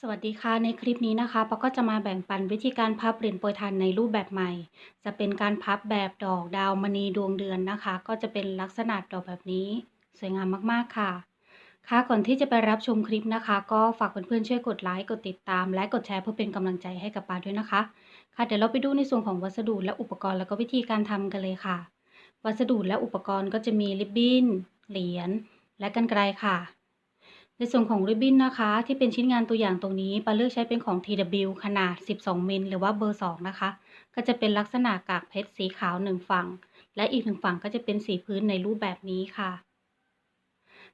สวัสดีค่ะ ในคลิปนี้นะคะปาก็จะมาแบ่งปันวิธีการพับเหรียญโปรยทานในรูปแบบใหม่ จะเป็นการพับแบบดอกดาวมณีดวงเดือนนะคะ ก็จะเป็นลักษณะดอกแบบนี้ สวยงามมากๆค่ะ ค่ะก่อนที่จะไปรับชมคลิปนะคะ ก็ฝากเพื่อนๆช่วยกดไลค์กดติดตาม และกดแชร์เพื่อเป็นกำลังใจให้กับปาด้วยนะคะ ค่ะเดี๋ยวเราไปดูในส่วนของวัสดุและอุปกรณ์แล้วก็วิธีการทำกันเลยค่ะ วัสดุและอุปกรณ์ก็จะมีริบบิ้นเหรียญและกรรไกรค่ะ ในส่วนของริบบิ้นนะคะ ที่เป็นชิ้นงานตัวอย่างตรงนี้ปาเลือกใช้เป็นของ TW ขนาด 12 มิลหรือว่าเบอร์ 2 นะคะ ก็จะเป็นลักษณะกากเพชรสีขาว1ฝั่ง และอีกหนึ่งฝั่งก็จะเป็นสีพื้นในรูปแบบนี้ค่ะ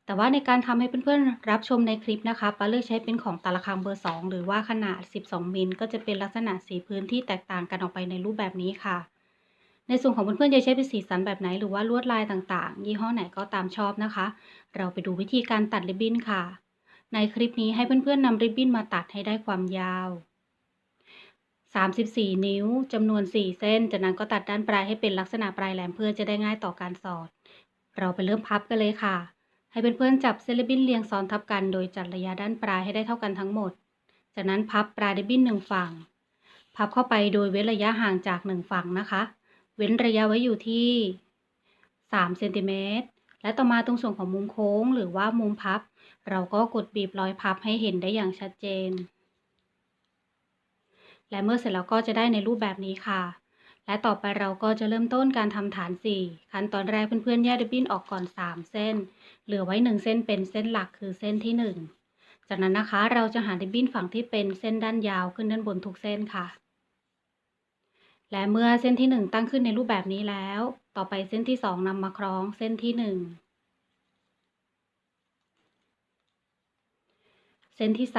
แต่ว่าในการทำให้เพื่อนๆรับชมในคลิปนะคะปาเลือกใช้เป็นของตาละคังเบอร์ 2 หรือว่าขนาด 12 มิลก็จะเป็นลักษณะสีพื้นที่แตกต่างกันออกไปในรูปแบบนี้ค่ะ ในส่วนของเพื่อนๆจะใช้เป็นสีสันแบบไหนหรือว่าลวดลายต่างๆ ยี่ห้อไหนก็ตามชอบนะคะ เราไปดูวิธีการตัดริบบิ้นค่ะ ในคลิปนี้ให้เพื่อนๆนำริบบิ้นมาตัดให้ได้ความยาว 34 นิ้วจำนวน 4 เส้น จากนั้นก็ตัดด้านปลายให้เป็นลักษณะปลายแหลมเพื่อจะได้ง่ายต่อการสอด เราไปเริ่มพับกันเลยค่ะ ให้เพื่อนๆจับเส้นริบบิ้นเรียงซ้อนทับกันโดยจัดระยะด้านปลายให้ได้เท่ากันทั้งหมด จากนั้นพับปลายริบบิ้นหนึ่งฝั่ง พับเข้าไปโดยเว้นระยะห่างจากหนึ่งฝั่งนะคะ เว้นระยะไว้อยู่ที่3เซนติเมตรและต่อมาตรงส่วนของมุมโค้งหรือว่ามุมพับ เราก็กดบีบรอยพับให้เห็นได้อย่างชัดเจน และเมื่อเสร็จแล้วก็จะได้ในรูปแบบนี้ค่ะ และต่อไปเราก็จะเริ่มต้นการทำฐาน 4 ขั้นตอนแรกเพื่อนๆแยกริบบิ้นออกก่อน 3 เส้น เหลือไว้ 1 เส้นเป็นเส้นหลักคือเส้นที่ 1 จากนั้นนะคะเราจะหาริบบิ้นฝั่งที่เป็นเส้นด้านยาวขึ้นด้านบนทุกเส้นค่ะและเมื่อเส้นที่ 1 ตั้งขึ้นในรูปแบบนี้แล้ว ต่อไปเส้นที่ 2นำมาคล้องเส้นที่ 1 เส้นที่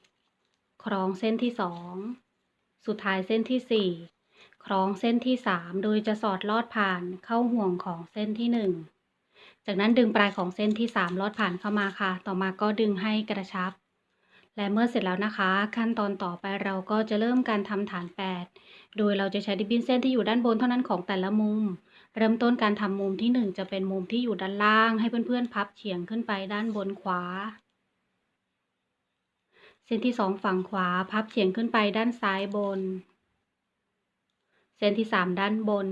3คล้องเส้นที่2สุดท้ายเส้นที่4คล้องเส้นที่3โดยจะสอดลอดผ่านเข้าห่วงของเส้นที่1จากนั้นดึงปลายของเส้นที่3ลอดผ่านเข้ามาค่ะ ต่อมาก็ดึงให้กระชับ และเมื่อเสร็จแล้วนะคะ ขั้นตอนต่อไปเราก็จะเริ่มการทำฐาน8โดยเราจะใช้ริบบิ้นเส้นที่อยู่ด้านบนเท่านั้นของแต่ละมุม เริ่มต้นการทำมุมที่1จะเป็นมุมที่อยู่ด้านล่าง ให้เพื่อนๆพับเฉียงขึ้นไปด้านบนขวา ส้นที่2ฝั่งขวาพับเฉียงขึ้นไปด้านซ้ายบน เส้นที่3ด้านบน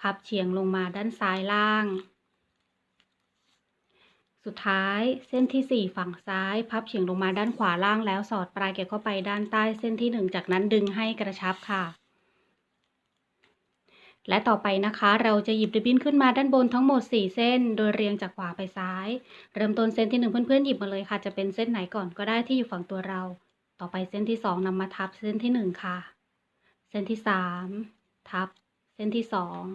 พับเฉียงลงมาด้านซ้ายล่าง สุดท้ายเส้นที่4ฝั่งซ้าย พับเฉียงลงมาด้านขวาล่างแล้วสอดปลายเก็บเข้าไปด้านใต้เส้นที่1จากนั้นดึงให้กระชับค่ะ และต่อไปนะคะ เราจะหยิบริบบิ้นขึ้นมาด้านบนทั้งหมด 4 เส้น โดยเรียงจากขวาไปซ้าย เริ่มต้นเส้นที่ 1 เพื่อนๆหยิบมาเลยค่ะ จะเป็นเส้นไหนก่อนก็ได้ที่อยู่ฝั่งตัวเรา ต่อไปเส้นที่ 2นำมาทับเส้นที่ 1 ค่ะ เส้นที่ 3 ทับ เส้นที่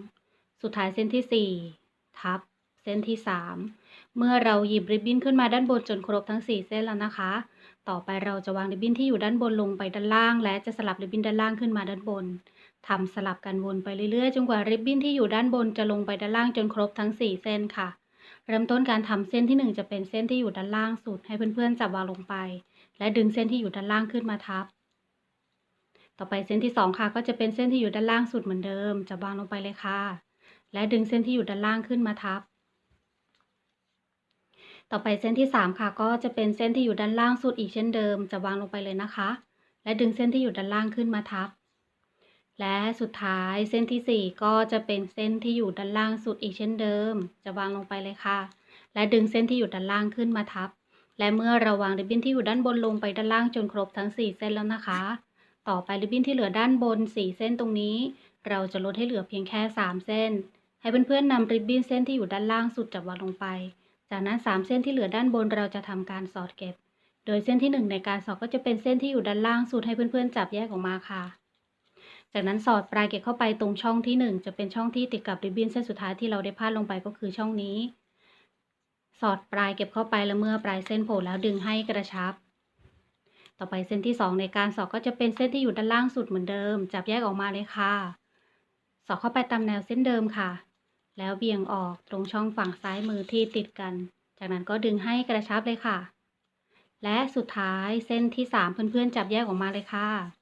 2 สุดท้ายเส้นที่ 4 ทับ เส้นที่ 3 เมื่อเราหยิบริบบิ้นขึ้นมาด้านบนจนครบทั้ง 4 เส้นแล้วนะคะ ต่อไปเราจะวางริบบิ้นที่อยู่ด้านบนลงไปด้านล่าง และจะสลับริบบิ้นด้านล่างขึ้นมาด้านบน ทำสลับกันวนไปเรื่อยๆ จนกว่าริบบิ้นที่อยู่ด้านบนจะลงไปด้านล่างจนครบทั้ง 4 เส้นค่ะ เริ่มต้นการทำเส้นที่ 1 จะเป็นเส้นที่อยู่ด้านล่างสุด ให้เพื่อนๆจับวางลงไป และดึงเส้นที่อยู่ด้านล่างขึ้นมาทับ ต่อไปเส้นที่ 2 ค่ะ ก็จะเป็นเส้นที่อยู่ด้านล่างสุดเหมือนเดิมจะวางลงไปเลยค่ะ และดึงเส้นที่อยู่ด้านล่างขึ้นมาทับ ต่อไปเส้นที่ 3 ค่ะ ก็จะเป็นเส้นที่อยู่ด้านล่างสุดอีกเช่นเดิมจะวางลงไปเลยนะคะ และดึงเส้นที่อยู่ด้านล่างขึ้นมาทับ และสุดท้ายเส้นที่ 4 ก็จะเป็นเส้นที่อยู่ด้านล่างสุดอีกเช่นเดิม จะวางลงไปเลยค่ะ และดึงเส้นที่อยู่ด้านล่างขึ้นมาทับ และเมื่อเราวางริบบิ้นที่อยู่ด้านบนลงไปด้านล่างจนครบทั้ง 4 เส้นแล้วนะคะ ต่อไปริบบิ้นที่เหลือด้านบน 4 เส้นตรงนี้ เราจะลดให้เหลือเพียงแค่ 3 เส้น ให้เพื่อนๆนำริบบิ้นเส้นที่อยู่ด้านล่างสุดจับวางลงไป จากนั้น 3 เส้นที่เหลือด้านบนเราจะทำการสอดเก็บ โดยเส้นที่ 1 ในการสอดก็จะเป็นเส้นที่อยู่ด้านล่างสุดให้เพื่อนๆจับแยกออกมาค่ะ จากนั้นสอดปลายเก็บเข้าไปตรงช่องที่ 1 จะเป็นช่องที่ติดกับริบบิ้นเส้นสุดท้ายที่เราได้พาดลงไปก็คือช่องนี้ สอดปลายเก็บเข้าไปแล้วเมื่อปลายเส้นโผล่แล้วดึงให้กระชับ ต่อไปเส้นที่ 2 ในการสอดก็จะเป็นเส้นที่อยู่ด้านล่างสุดเหมือนเดิม จับแยกออกมาเลยค่ะ สอดเข้าไปตามแนวเส้นเดิมค่ะ แล้วเบี่ยงออกตรงช่องฝั่งซ้ายมือที่ติดกัน จากนั้นก็ดึงให้กระชับเลยค่ะ และสุดท้ายเส้นที่ 3 เพื่อนๆจับแยกออกมาเลยค่ะ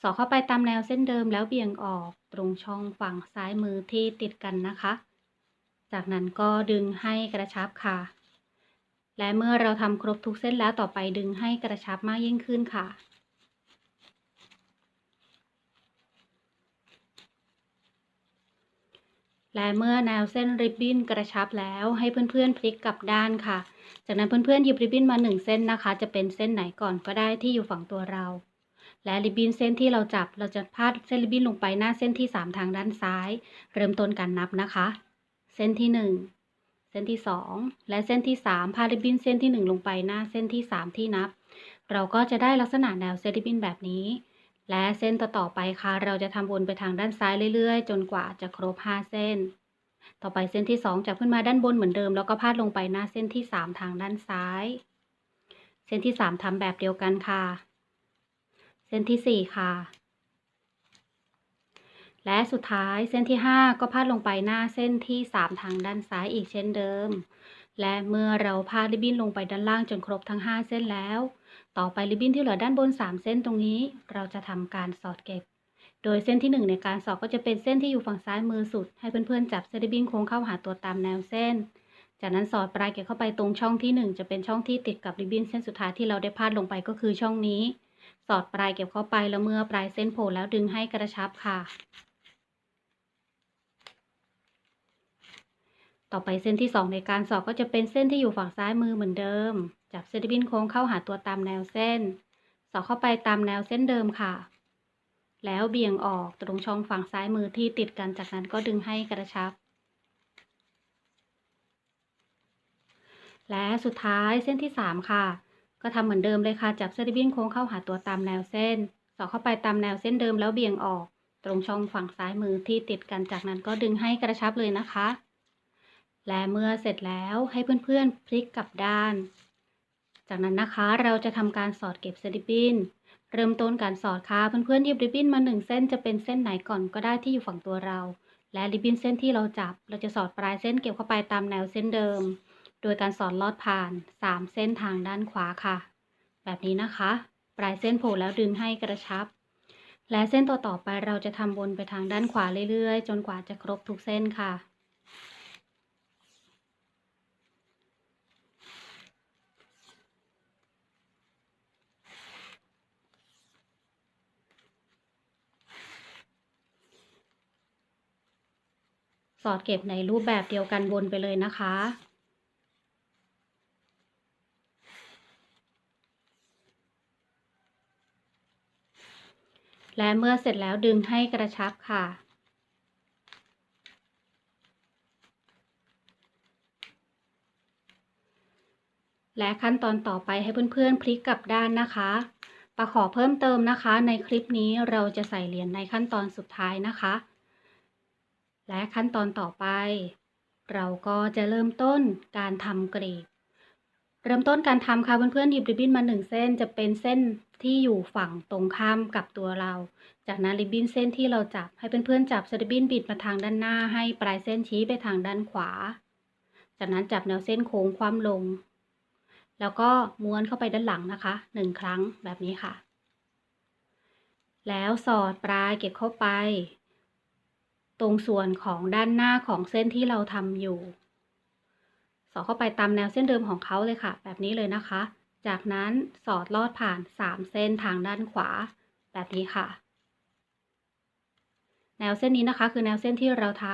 สอดเข้าไปตามแนวเส้นเดิมแล้วเบี่ยงออกตรงช่องฝั่งซ้ายมือที่ติดกันนะคะ จากนั้นก็ดึงให้กระชับค่ะ และเมื่อเราทำครบทุกเส้นแล้วต่อไปดึงให้กระชับมากยิ่งขึ้นค่ะและเมื่อแนวเส้นริบบิ้นกระชับแล้วให้เพื่อนๆพลิกกลับด้านค่ะ จากนั้นเพื่อนๆหยิบริบบิ้นมาหนึ่งเส้นนะคะ จะเป็นเส้นไหนก่อนก็ได้ที่อยู่ฝั่งตัวเรา และริบบิ้นเส้นที่เราจับเราจะพาดเส้นริบบิ้นลงไปหน้าเส้นที่ 3 ทางด้านซ้าย เริ่มต้นการนับนะคะ เส้นที่ 1 เส้นที่ 2 และเส้นที่ 3 พาดริบบิ้นเส้นที่ 1 ลงไปหน้าเส้นที่ 3 ที่นับ เราก็จะได้ลักษณะแนวเส้นริบบิ้นแบบนี้ และเส้นต่อๆไปค่ะ เราจะทำวนไปทางด้านซ้ายเรื่อยๆ จนกว่าจะครบ 5 เส้น ต่อไปเส้นที่ 2จับขึ้นมาด้านบนเหมือนเดิม แล้วก็พาดลงไปหน้าเส้นที่ 3 ทางด้านซ้าย เส้นที่ 3ทำแบบเดียวกันค่ะ ส้นที่ 4 ค่ะ และสุดท้ายเส้นที่ 5 ก็พาดลงไปหน้าเส้นที่ 3 ทางด้านซ้ายอีกเช่นเดิม และเมื่อเราพาดริบบิ้นลงไปด้านล่างจนครบทั้ง 5 เส้นแล้ว ต่อไปริบบิ้นที่เหลือด้านบน 3 เส้นตรงนี้ เราจะทำการสอดเก็บ โดยเส้นที่ 1 ในการสอดก็จะเป็นเส้นที่อยู่ฝั่งซ้ายมือสุด ให้เพื่อนๆจับเส้นริบบิ้นโค้งเข้าหาตัวตามแนวเส้นจากนั้นสอดปลายเก็บเข้าไปตรงช่องที่ 1 จะเป็นช่องที่ติดกับริบบิ้นเส้นสุดท้ายที่เราได้พาดลงไปก็คือช่องนี้ สอดปลายเก็บเข้าไปแล้วเมื่อปลายเส้นโผล่แล้วดึงให้กระชับค่ะ ต่อไปเส้นที่ 2 ในการสอดก็จะเป็นเส้นที่อยู่ฝั่งซ้ายมือเหมือนเดิม จับเส้นริบบิ้นโค้งเข้าหาตัวตามแนวเส้น สอดเข้าไปตามแนวเส้นเดิมค่ะ แล้วเบี่ยงออกตรงช่องฝั่งซ้ายมือที่ติดกันจากนั้นก็ดึงให้กระชับและสุดท้ายเส้นที่ 3 ค่ะ ก็ทำเหมือนเดิมเลยค่ะ จับเส้นริบบิ้นโค้งเข้าหาตัวตามแนวเส้น สอดเข้าไปตามแนวเส้นเดิมแล้วเบี่ยงออก ตรงช่องฝั่งซ้ายมือที่ติดกันจากนั้นก็ดึงให้กระชับเลยนะคะ และเมื่อเสร็จแล้วให้เพื่อนๆพลิกกลับด้าน จากนั้นนะคะเราจะทำการสอดเก็บเส้นริบบิ้นเริ่มต้นการสอดค่ะเพื่อนๆหยิบริบบิ้นมาหนึ่งเส้นจะเป็นเส้นไหนก่อนก็ได้ที่อยู่ฝั่งตัวเรา และริบบิ้นเส้นที่เราจับ เราจะสอดปลายเส้นเก็บเข้าไปตามแนวเส้นเดิม โดยการสอดลอดผ่าน 3 เส้นทางด้านขวาค่ะ แบบนี้นะคะ ปลายเส้นโผล่แล้วดึงให้กระชับ และเส้นต่อๆไปเราจะทำวนไปทางด้านขวาเรื่อยๆ จนกว่าจะครบทุกเส้นค่ะสอดเก็บในรูปแบบเดียวกันวนไปเลยนะคะ และเมื่อเสร็จแล้วดึงให้กระชับค่ะ และขั้นตอนต่อไปให้เพื่อนๆพลิกกลับด้านนะคะปะขอเพิ่มเติมนะคะ ในคลิปนี้เราจะใส่เหรียญในขั้นตอนสุดท้ายนะคะ และขั้นตอนต่อไป เราก็จะเริ่มต้นการทำกรีบ เริ่มต้นการทำค่ะเพื่อนๆหยิบริบบิ้นมาหนึ่งเส้นจะเป็นเส้นที่อยู่ฝั่งตรงข้ามกับตัวเรา จากนั้นริบบิ้นเส้นที่เราจับให้เพื่อนๆจับสริบบิ้นบิดมาทางด้านหน้า ให้ปลายเส้นชี้ไปทางด้านขวา จากนั้นจับแนวเส้นโค้งคว่ำลง แล้วก็ม้วนเข้าไปด้านหลังนะคะหนึ่งครั้งแบบนี้ค่ะ แล้วสอดปลายเก็บเข้าไป ตรงส่วนของด้านหน้าของเส้นที่เราทำอยู่ สอดเข้าไปตามแนวเส้นเดิมของเขาเลยค่ะ แบบนี้เลยนะคะ จากนั้นสอดลอดผ่าน 3 เส้นทางด้านขวา แบบนี้ค่ะ แนวเส้นนี้นะคะ คือแนวเส้นที่เราท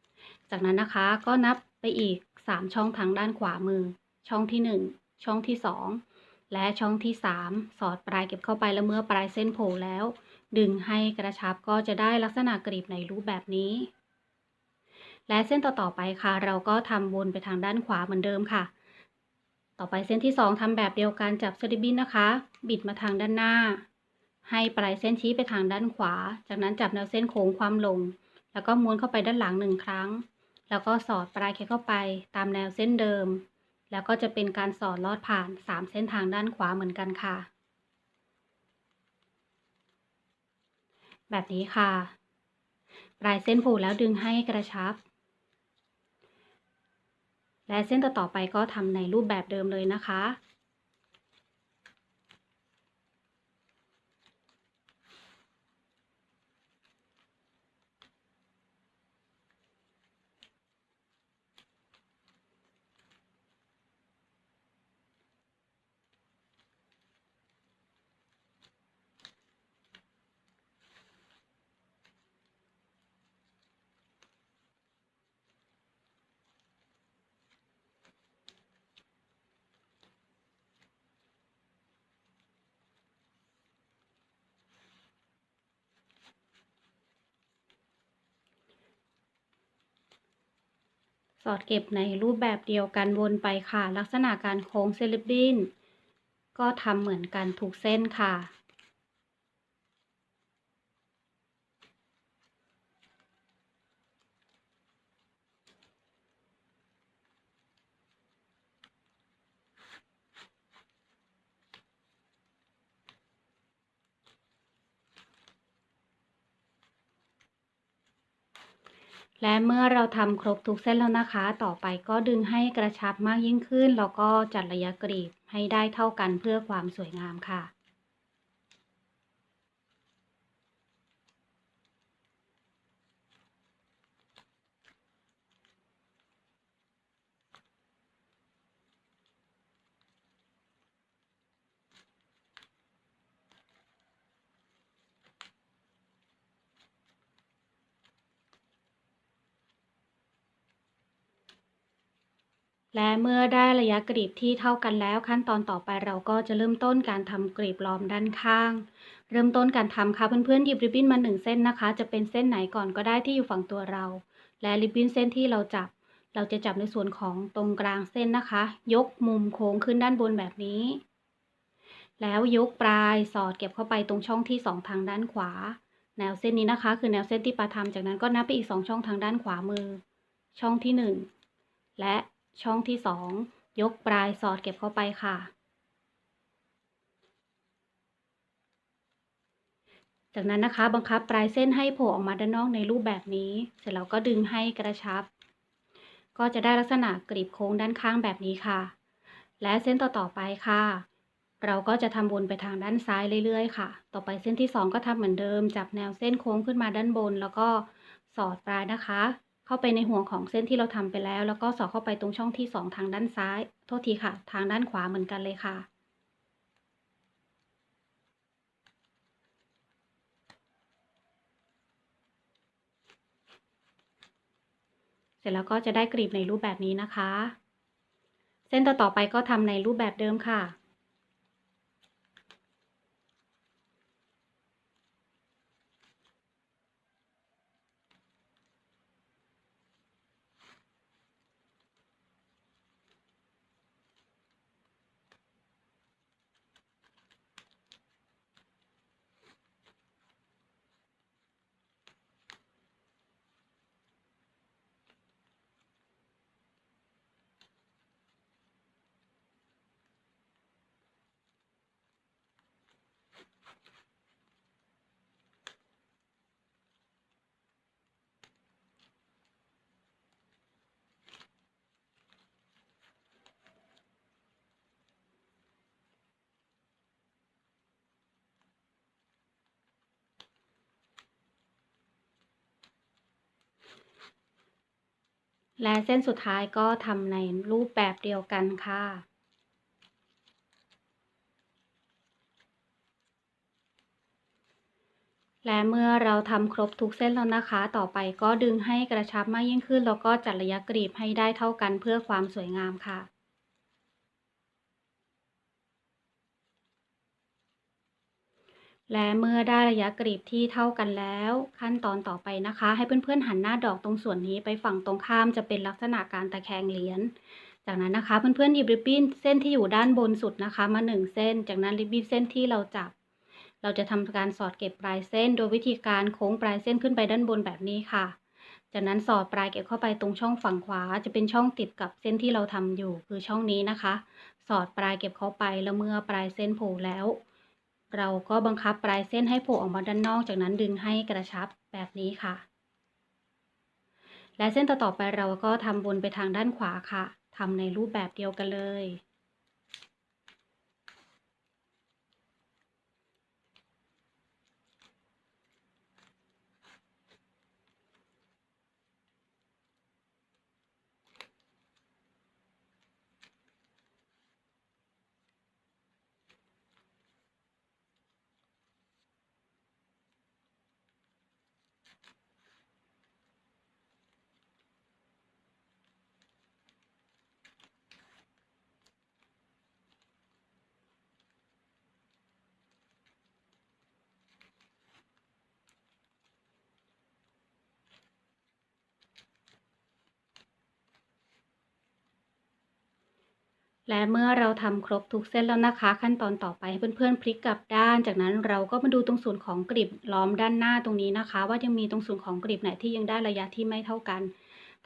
ำจากนั้นนะคะก็นับไปอีก 3 ช่องทางด้านขวามือ ช่องที่ 1 ช่องที่ 2 และช่องที่ 3 สอดปลายเก็บเข้าไปแล้วเมื่อปลายเส้นโผล่แล้ว ดึงให้กระชับก็จะได้ลักษณะกรีบในรูปแบบนี้ และเส้นต่อๆไปค่ะ เราก็ทำวนไปทางด้านขวาเหมือนเดิมค่ะ ต่อไปเส้นที่ 2ทำแบบเดียวกันจับสลิบบินนะคะ บิดมาทางด้านหน้า ให้ปลายเส้นชี้ไปทางด้านขวา จากนั้นจับแนวเส้นโค้งความลง แล้วก็ม้วนเข้าไปด้านหลังหนึ่งครั้ง แล้วก็สอดปลายแขนเข้าไปตามแนวเส้นเดิม แล้วก็จะเป็นการสอดลอดผ่าน 3 เส้นทางด้านขวาเหมือนกันค่ะ แบบนี้ค่ะ ปลายเส้นผล่แล้วดึงให้กระชับ และเส้นต่อๆไปก็ทำในรูปแบบเดิมเลยนะคะ สอดเก็บในรูปแบบเดียวกันวนไปค่ะ ลักษณะการโค้งเซลิบดินก็ทำเหมือนกันทุกเส้นค่ะ และเมื่อเราทำครบทุกเส้นแล้วนะคะ ต่อไปก็ดึงให้กระชับมากยิ่งขึ้น แล้วก็จัดระยะกรีบให้ได้เท่ากันเพื่อความสวยงามค่ะ และเมื่อได้ระยะกรีบที่เท่ากันแล้ว ขั้นตอนต่อไปเราก็จะเริ่มต้นการทำกรีบล้อมด้านข้าง เริ่มต้นการทำค่ะเพื่อนๆหยิบริบบิ้นมาหนึ่งเส้นนะคะ จะเป็นเส้นไหนก่อนก็ได้ที่อยู่ฝั่งตัวเรา และริบบิ้นเส้นที่เราจับ เราจะจับในส่วนของตรงกลางเส้นนะคะ ยกมุมโค้งขึ้นด้านบนแบบนี้ แล้วยกปลายสอดเก็บเข้าไปตรงช่องที่สองทางด้านขวา แนวเส้นนี้นะคะ คือแนวเส้นที่ปาทำจากนั้นก็นับไปอีกสองช่องทางด้านขวามือ ช่องที่หนึ่งและ ช่องที่สองยกปลายสอดเก็บเข้าไปค่ะ จากนั้นนะคะบังคับปลายเส้นให้โผล่ออกมาด้านนอกในรูปแบบนี้ เสร็จแล้วก็ดึงให้กระชับ ก็จะได้ลักษณะกรีบโค้งด้านข้างแบบนี้ค่ะ และเส้นต่อๆไปค่ะ เราก็จะทำวนไปทางด้านซ้ายเรื่อยๆค่ะ ต่อไปเส้นที่สองก็ทำเหมือนเดิม จับแนวเส้นโค้งขึ้นมาด้านบน แล้วก็สอดปลายนะคะ เข้าไปในห่วงของเส้นที่เราทำไปแล้ว แล้วก็สอดเข้าไปตรงช่องที่สองทางด้านซ้าย โทษทีค่ะ ทางด้านขวาเหมือนกันเลยค่ะ เสร็จแล้วก็จะได้กรีบในรูปแบบนี้นะคะ เส้นต่อๆไปก็ทำในรูปแบบเดิมค่ะ และเส้นสุดท้ายก็ทำในรูปแบบเดียวกันค่ะ และเมื่อเราทำครบทุกเส้นแล้วนะคะ ต่อไปก็ดึงให้กระชับมากยิ่งขึ้น แล้วก็จัดระยะกรีบให้ได้เท่ากันเพื่อความสวยงามค่ะ และเมื่อได้ระยะกรีบที่เท่ากันแล้ว ขั้นตอนต่อไปนะคะ ให้เพื่อนๆหันหน้าดอกตรงส่วนนี้ไปฝั่งตรงข้ามจะเป็นลักษณะการตะแคงเหรียญจากนั้นนะคะเพื่อนๆหยิบริบบิ้นเส้นที่อยู่ด้านบนสุดนะคะมาหนึ่งเส้น จากนั้นริบบิ้นเส้นที่เราจับ เราจะทำการสอดเก็บปลายเส้น โดยวิธีการโค้งปลายเส้นขึ้นไปด้านบนแบบนี้ค่ะ จากนั้นสอดปลายเก็บเข้าไปตรงช่องฝั่งขวา จะเป็นช่องติดกับเส้นที่เราทำอยู่คือช่องนี้นะคะ สอดปลายเก็บเข้าไปแล้วเมื่อปลายเส้นโผล่แล้ว เราก็บังคับปลายเส้นให้โผล่ออกมาด้านนอกจากนั้นดึงให้กระชับแบบนี้ค่ะ และเส้นต่อๆไปเราก็ทำวนไปทางด้านขวาค่ะทำในรูปแบบเดียวกันเลย และเมื่อเราทำครบทุกเส้นแล้วนะคะ ขั้นตอนต่อไปให้เพื่อนๆพลิกกลับด้าน จากนั้นเราก็มาดูตรงส่วนของกลีบล้อมด้านหน้าตรงนี้นะคะ ว่ายังมีตรงส่วนของกลีบไหนที่ยังได้ระยะที่ไม่เท่ากัน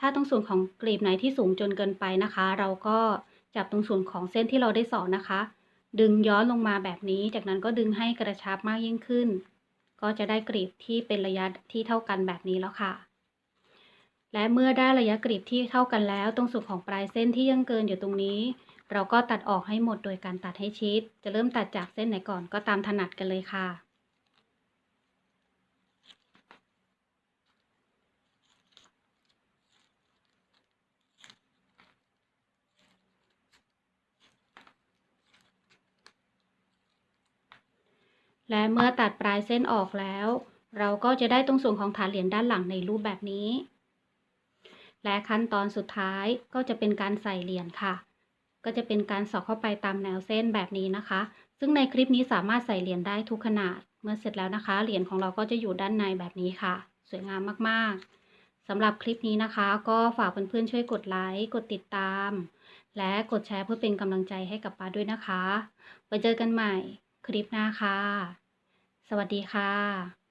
ถ้าตรงส่วนของกลีบไหนที่สูงจนเกินไปนะคะ เราก็จับตรงส่วนของเส้นที่เราได้สอนนะคะ ดึงย้อนลงมาแบบนี้ จากนั้นก็ดึงให้กระชับมากยิ่งขึ้น ก็จะได้กลีบที่เป็นระยะที่เท่ากันแบบนี้แล้วค่ะและเมื่อได้ระยะกลีบที่เท่ากันแล้ว ตรงส่วนของปลายเส้นที่ยังเกินอยู่ตรงนี้ เราก็ตัดออกให้หมดโดยการตัดให้ชิด จะเริ่มตัดจากเส้นไหนก่อนก็ตามถนัดกันเลยค่ะ และเมื่อตัดปลายเส้นออกแล้ว เราก็จะได้ตรงส่วนของฐานเหรียญด้านหลังในรูปแบบนี้ และขั้นตอนสุดท้ายก็จะเป็นการใส่เหรียญค่ะ ก็จะเป็นการสอดเข้าไปตามแนวเส้นแบบนี้นะคะ ซึ่งในคลิปนี้สามารถใส่เหรียญได้ทุกขนาด เมื่อเสร็จแล้วนะคะ เหรียญของเราก็จะอยู่ด้านในแบบนี้ค่ะ สวยงามมากๆสำหรับคลิปนี้นะคะ ก็ฝากเพื่อนๆช่วยกดไลค์กดติดตาม และกดแชร์เพื่อเป็นกำลังใจให้กับป้าด้วยนะคะไว้เจอกันใหม่คลิปหน้าค่ะ สวัสดีค่ะ